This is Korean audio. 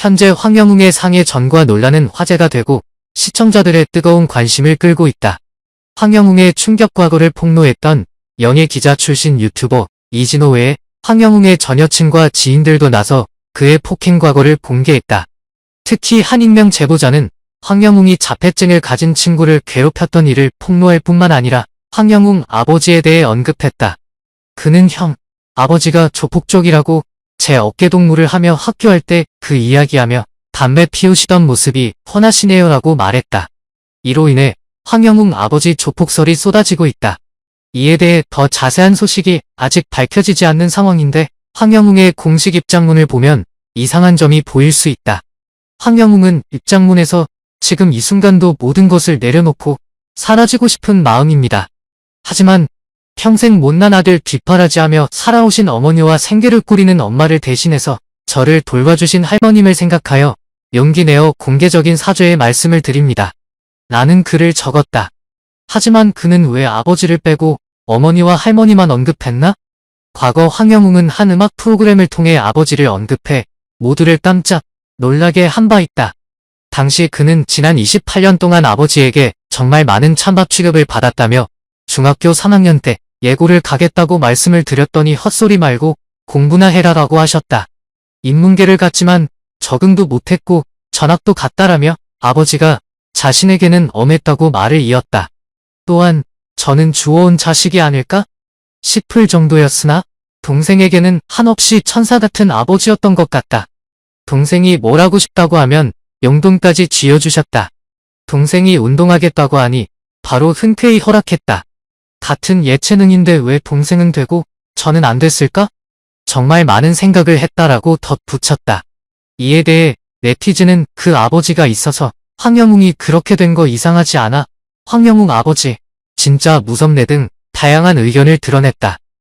현재 황영웅의 상해 전과 논란은 화제가 되고 시청자들의 뜨거운 관심을 끌고 있다. 황영웅의 충격 과거를 폭로했던 연예 기자 출신 유튜버 이진호 외에 황영웅의 전 여친과 지인들도 나서 그의 폭행 과거를 공개했다. 특히 한 익명 제보자는 황영웅이 자폐증을 가진 친구를 괴롭혔던 일을 폭로할 뿐만 아니라 황영웅 아버지에 대해 언급했다. 그는 형, 아버지가 조폭적이라고 제 어깨 동무를 하며 학교할 때 그 이야기하며 담배 피우시던 모습이 훤하시네요 라고 말했다. 이로 인해 황영웅 아버지 조폭설이 쏟아지고 있다. 이에 대해 더 자세한 소식이 아직 밝혀지지 않는 상황인데 황영웅의 공식 입장문을 보면 이상한 점이 보일 수 있다. 황영웅은 입장문에서 지금 이 순간도 모든 것을 내려놓고 사라지고 싶은 마음입니다. 하지만 평생 못난 아들 뒷바라지 하며 살아오신 어머니와 생계를 꾸리는 엄마를 대신해서 저를 돌봐주신 할머님을 생각하여 용기 내어 공개적인 사죄의 말씀을 드립니다. 나는 글을 적었다. 하지만 그는 왜 아버지를 빼고 어머니와 할머니만 언급했나? 과거 황영웅은 한 음악 프로그램을 통해 아버지를 언급해 모두를 깜짝 놀라게 한 바 있다. 당시 그는 지난 28년 동안 아버지에게 정말 많은 찬밥 취급을 받았다며 중학교 3학년 때 예고를 가겠다고 말씀을 드렸더니 헛소리 말고 공부나 해라라고 하셨다. 인문계를 갔지만 적응도 못했고 전학도 갔다라며 아버지가 자신에게는 엄했다고 말을 이었다. 또한 저는 주워온 자식이 아닐까? 싶을 정도였으나 동생에게는 한없이 천사 같은 아버지였던 것 같다. 동생이 뭘 하고 싶다고 하면 용돈까지 쥐어주셨다. 동생이 운동하겠다고 하니 바로 흔쾌히 허락했다. 같은 예체능인데 왜 동생은 되고 저는 안 됐을까? 정말 많은 생각을 했다라고 덧붙였다. 이에 대해 네티즌은 그 아버지가 있어서 황영웅이 그렇게 된 거 이상하지 않아. 황영웅 아버지, 진짜 무섭네 등 다양한 의견을 드러냈다.